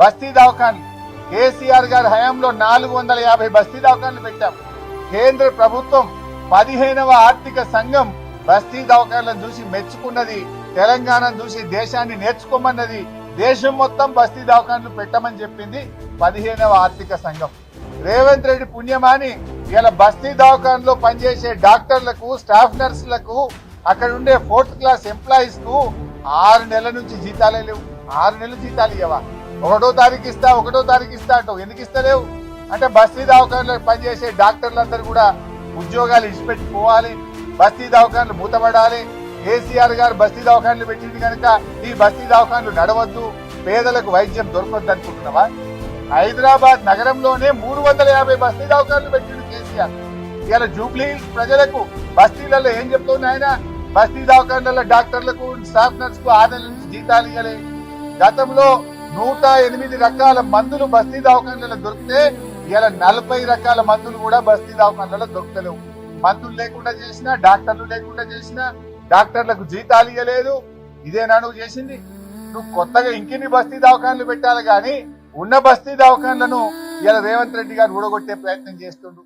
బస్తీ దవాఖాన్లు కేసీఆర్ గారి హయాంలో నాలుగు వందల యాభై బస్తీ దవాఖాన్లు పెట్టాం. కేంద్ర ప్రభుత్వం పదిహేనవ ఆర్థిక సంఘం బస్తీ దవాఖాన్లను చూసి మెచ్చుకున్నది తెలంగాణను చూసి దేశాన్ని నేర్చుకోమన్నది దేశం మొత్తం బస్తీ దవాఖాన్లు పెట్టమని చెప్పింది పదిహేనవ ఆర్థిక సంఘం. రేవంత్ రెడ్డి పుణ్యమాని ఇలా బస్తీ దవాఖాన్లో పనిచేసే డాక్టర్లకు స్టాఫ్ నర్సులకు అక్కడ ఉండే ఫోర్త్ క్లాస్ ఎంప్లాయీస్కు ఆరు నెలల నుంచి జీతాలే లేవు. ఆరు నెలలు జీతాలు ఇవ్వాలి ఒకటో తారీఖు ఇస్తా ఒకటో తారీఖు ఇస్తా అంటావు. ఎందుకు ఇస్తలేవు? అంటే బస్తీ దవాఖాన్లో పనిచేసే డాక్టర్లందరూ కూడా ఉద్యోగాలు ఇచ్చిపెట్టి పోవాలి. బస్తీ దవాఖాన్లు మూతపడాలి. కేసీఆర్ గారు బస్తీ దవాఖాన్లు పెట్టింది కనుక ఈ బస్తీ దవాఖాన్లు నడవద్దు. పేదలకు వైద్యం దొరకద్దు అనుకుంటున్నావా? హైదరాబాద్ నగరంలోనే మూడు వందల యాభై బస్తీ దవాఖాన్లు పెట్టిండు కేసీఆర్. ఇవాళ జూబ్లీ హిల్స్ ప్రజలకు బస్తీలలో ఏం చెప్తుంది ఆయన? బస్తీ దవాఖాన్లలో డాక్టర్లకు స్టాఫ్ నర్స్కు ఆరు నుంచి జీతాలు ఇవ్వలే గతంలో నూట ఎనిమిది రకాల మందులు బస్తీ దవాఖాన్లలో దొరికితే ఇలా నలభై రకాల మందులు కూడా బస్తీ దవాఖాన్లలో దొరకలేవు. మందులు లేకుండా చేసినా డాక్టర్లు లేకుండా చేసినా డాక్టర్లకు జీతాలు ఇవ్వలేదు ఇదేనా నువ్వు చేసింది. నువ్వు కొత్తగా ఇంకెన్ని బస్తీ దవాఖాన్లు పెట్టాలి కానీ ఉన్న బస్తీ దవాఖాన్లను ఇలా రేవంత్ రెడ్డి గారు ఊడగొట్టే ప్రయత్నం చేస్తుండు.